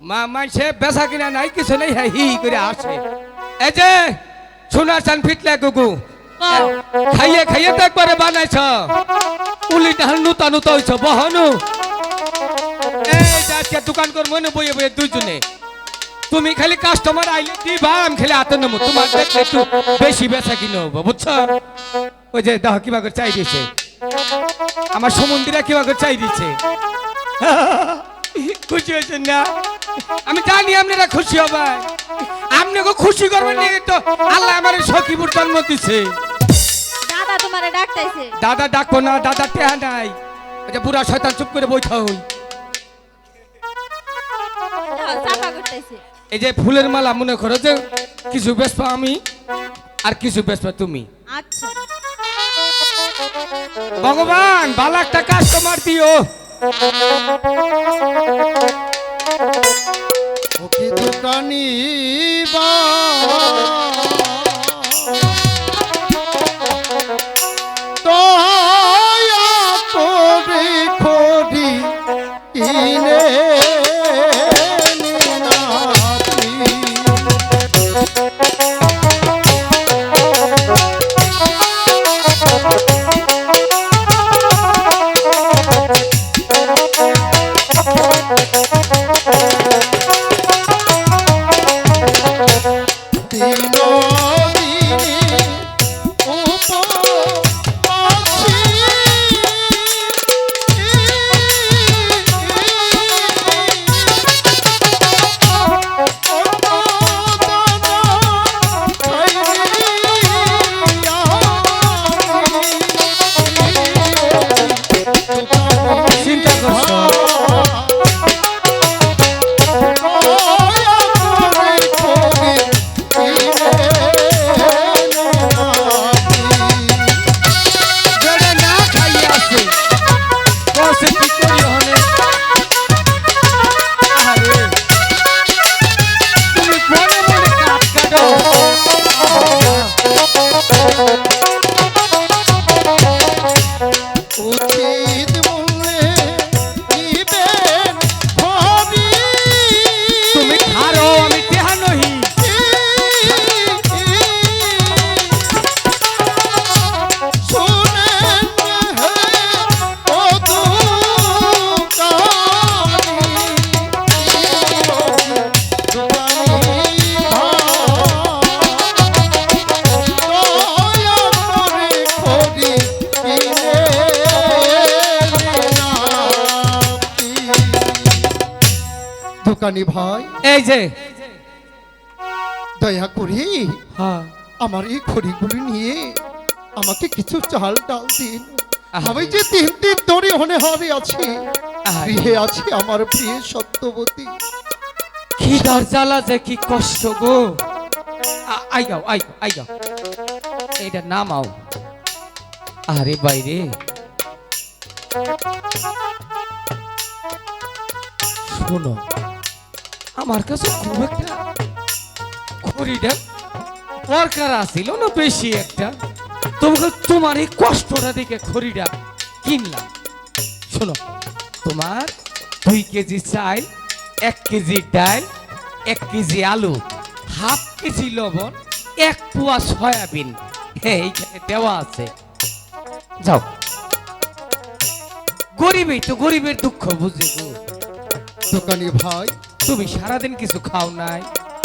মা মানছে বেচা কিনা নাই, কিছু নেই হ্যাঁ হি করে আসে এই যে, সোনা চান ফিটলে গুগু। খাইয়ে খাইয়ে তো একবারে বানাইছ। উলি ডাল নুতা নুতা হইছ, বহনু। দোকান কর মনে বইয়ে বইয়ে দুইজনে। তুমি খালি কাস্টমার আইলে দিবা, আমি খালি হাতে নেব। তোমার দেখলে একটু বেশি বেচা কিনে হব বুঝছ? ওই যে, দেখো কিবা করে চাই দিছে। আমার সমুদ্রা কিবা করে চাই দিচ্ছে খুশি হয়েছেন না? আমি জানি আপনারা খুশি হবেন। আপনাকে খুশি করবেন তো আল্লাহ আমার সখীপুর জন্ম দিছে। দাদা তোমারে ডাকতেছে দাদা ডাকবো না দাদা টেহা নাই। যে বুড়া শয়তান চুপ করে বইথা হই। এই যে ফুলের মালা মনে করো যে কিছু বেসপা আমি আর কিছু বেসপা তুমি। আচ্ছা। ভগবান ভালো একটা কাস্টমার দিও। ওকে দোকানি বা। দয়া করে খড়ি কিনে বিনোদিনী দোকানি ভাই। এই যে। দয়া করে। হ্যাঁ। আমার এই খড়িগুলি নিয়ে আমাকে কিছু চাল ডাল দিন। আমি যে তিন দিন ধরে হনে হারে আছি গৃহে আছে আমার প্রিয় সত্যবতী। খিদার জ্বালা যে কি কষ্ট গো। আই গাও আই আই গাও এইটা নামাও। আরে বাইরে। শোনো আমার কাছে খুব একটা খড়িটা দরকার আছিল না বেশি একটা। তোমাকে তোমার এই কষ্টটা দেখে খড়িটা কিনলাম। শোনো, তোমার দুই কেজি চাল, এক কেজি ডাল, এক কেজি আলু, হাফ কেজি লবণ, এক পোয়া সয়াবিন। হ্যাঁ এইখানে দেওয়া আছে। যাও। গরিবই তো গরিবের দুঃখ বুঝে গো। দোকানি ভাই তুমি সারাদিন কিছু খাও নাই।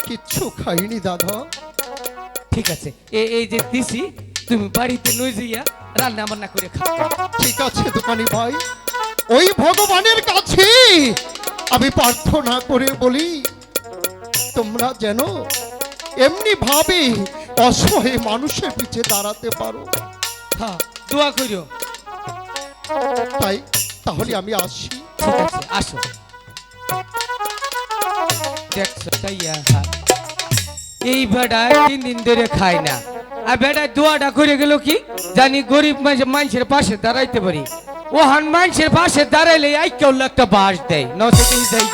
কিচ্ছু খাইনি দাদা। ঠিক আছে এই যে দিছি তুমি বাড়িতে নই যাইয়া রান্না বান্না করে খাও। ঠিক আছে দোকানি ভাই ওই ভগবানের কাছে আমি প্রার্থনা করে বলি তোমরা যেন এমনি ভাবে অসহায় মানুষের পিছে দাঁড়াতে পারো। হ্যাঁ দোয়া করিও। তাই তাহলে আমি আসি। ঠিক আছে আসো। এই বেড়া তিন দিন ধরে খায় না। আর বেড়া দোয়াটা করে গেল কি? জানি গরিব মানুষের পাশে দাঁড়াইতে পারি। ও মানুষের পাশে দাঁড়াইলে আই কেউ একটা বাস দেয়। নয় দেয়